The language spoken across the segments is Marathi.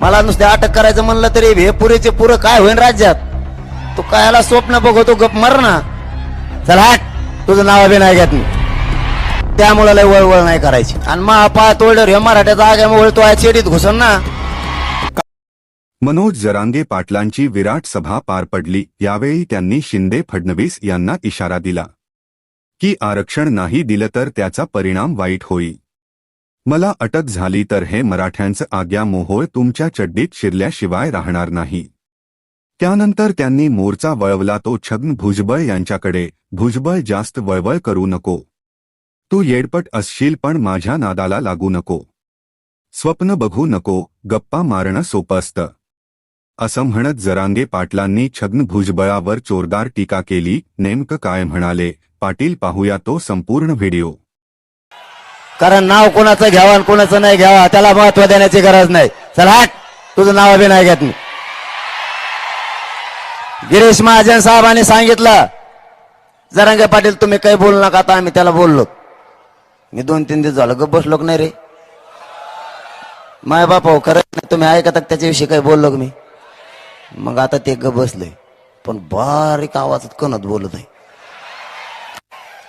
मला नुसते अटक करायचं म्हणलं तरी हे पुरेचे पुरं काय होईन राज्यात? तू कायला स्वप्न बघतो गप मर ना. चला हाट. तुझं नाव बी नाही घेत मी. त्यामुळे लय वळवळ नाही करायची. आणि महापा तोडर हे मराठ्याचा आग्यामुळे तो आहे चेडीत घुसन ना. मनोज जरांगे पाटलांची विराट सभा पार पडली. यावेळी त्यांनी शिंदे फडणवीस यांना इशारा दिला. की आरक्षण नाही दिलं तर त्याचा परिणाम वाईट होईल. मला अटक झाली तर हे मराठ्यांचं आज्ञा मोहोळ तुमच्या चड्डीत शिरल्याशिवाय राहणार नाही. त्यानंतर त्यांनी मोर्चा वळवला तो छगन भुजबळ यांच्याकडे भुजबळ जास्त वळवळ करू नको. तू येडपट असशील पण माझ्या नादाला लागू नको. स्वप्न बघू नको गप्पा मारणं सोपं असतं असं म्हणत जरांगे पाटलांनी छगन भुजबळावर चोरदार टीका केली नेमकं काय म्हणाले पाटील पाहूया तो संपूर्ण व्हिडिओ. कारण नाव कोणाचं घ्यावा आणि कोणाचं नाही घ्यावा त्याला महत्त्व देण्याची गरज नाही. चल हाट. तुझं नाव बी नाही घेत मी. गिरीश महाजन साहेबांनी सांगितलं जरांगे पाटील तुम्ही काही बोलू नका आता आम्ही त्याला बोललो. मी दोन तीन दिवस झालं गप बसलो नाही रे. माय बापा खरंच नाही तुम्ही ऐकत त्याच्याविषयी काही बोललो मी? मग आता ते गप बसलंय पण बारीक आवाजात कणत बोलत आहे?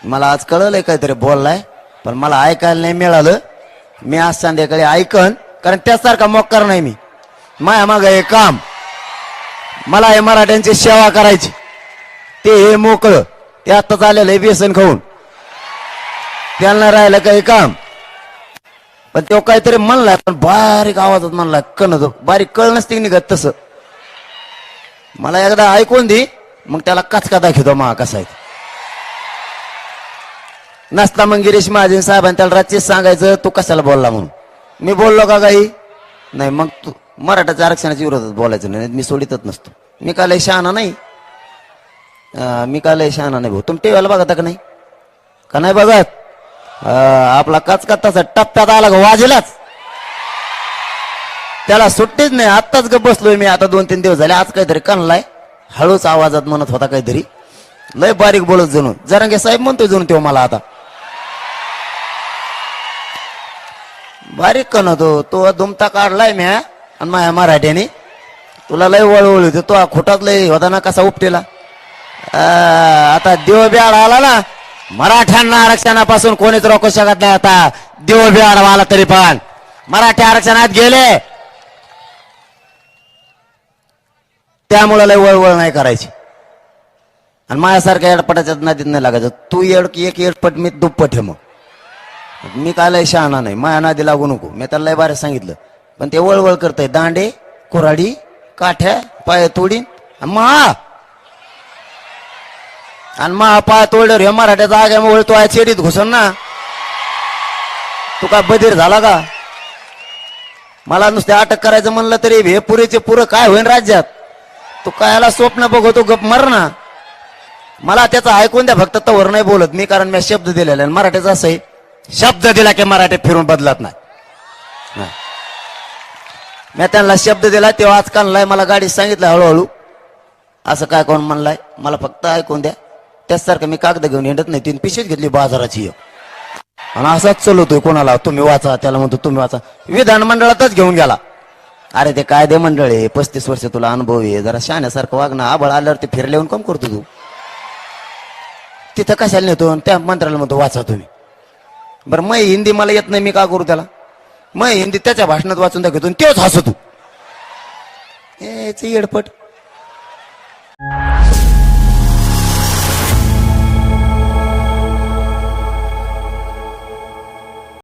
मला आज कळलंय काहीतरी बोललाय. पण मला ऐकायला नाही मिळालं. मी आज संध्याकाळी ऐकन कारण त्यासारखा मोकार नाही मी. माया माग हे काम. मला हे मराठ्यांची सेवा करायची. ते हे मोकळं. ते आत्ताच आलेलं आहे व्यसन खाऊन. त्यांना राहिलं काही काम. पण तो काहीतरी म्हणलाय पण बारीक आवाजात म्हणलाय कणत बारीक कळ नसते की निघत तसं. मला एकदा ऐकून दे मग त्याला कचका दाखवतो मा कसा आहे. नसता मग गिरीश महाजन साहेबांनी त्याला रात्रीच सांगायचं तू कशाला बोलला म्हणून? मी बोललो का काही नाही मग तू मराठाच्या आरक्षणाच्या विरोधात बोलायचं नाही मी सोडितच नसतो. मी का लय शहाणा नाही? मी काल शहाणा नाही भाऊ? तुम्ही टीव्हीला बघता का नाही? का नाही बघत? आपला कचका तसा टप्प्यात आला का वाजेलाच. त्याला सुट्टीच नाही आत्ताच ग बसलोय मी आता दोन तीन दिवस झाले आज काहीतरी कणलाय. हळूच आवाजात म्हणत होता काहीतरी. लय बारीक बोलत जणू जरांगे साहेब म्हणतोय जणू तेव्हा मला आता. बारीक कण होतो. तो दुमता काढलाय म्या. आणि माझ्या मराठ्याने. तुला लय वळवळ होते. तो खोटात लय होता ना कसा उपटेला. आता देव बिहाड आला ना मराठ्यांना आरक्षणापासून कोणीच रोखू शकत नाही आता. देव बिहाड आला तरी पण. मराठी आरक्षणात गेले. त्यामुळे लय वळवळ नाही करायची. आणि माझ्यासारख्या एडपटाच्या नदीत नाही लागायचं. तू एड एक एडपट मी दुप्पट आहे मग. मी काय लय शहाणा नाही. माया नादी लागू नको. मी त्याला लय बारे सांगितलं. पण ते वळवळ करतय. दांडे कुऱ्हाडी काठ्या पाय तोडीन आणि आणि महा पाय तोडल्यावर हे मराठ्याचा आग्यामुळे तो आहे चेडीत घुसन ना. तू काय बधीर झाला का? मला नुसते अटक करायचं म्हणलं तरी हे पुरेचे पुरं काय होईन राज्यात? तू कायला स्वप्न बघतो गप मर ना. मला त्याचं ऐकून द्या फक्त तवर नाही बोलत मी कारण मी शब्द दिलेला आहे. मराठीचा असं आहे. शब्द दिला की मराठी फिरून बदलत नाही. मी त्यांना शब्द दिला तेव्हा आज कानलाय मला गाडी सांगितलं हळूहळू. असं काय कोण म्हणलाय? मला फक्त ऐकून द्या. त्याचसारखं मी कागद घेऊन हिंडत नाही. तीन पिशवीच घेतली बाजाराची आणि असाच चलवतोय कोणाला. तुम्ही वाचा त्याला म्हणतो तुम्ही वाचा. विधान मंडळातच घेऊन गेला. अरे ते कायदे मंडळ आहे. पस्तीस वर्ष तुला अनुभव आहे. जरा शाण्यासारखं वागणं. आबळ आल्यावर ते फिरले येऊन काम करतो तू? तिथं कशाला नेतो? आणि त्या मंत्र्याला म्हणतो वाचा तुम्ही. बरं मग हिंदी मला येत नाही मी का करू त्याला? मग हिंदी त्याच्या भाषणात वाचून दाखवतो आणि तेच हसतो हेच येडपट.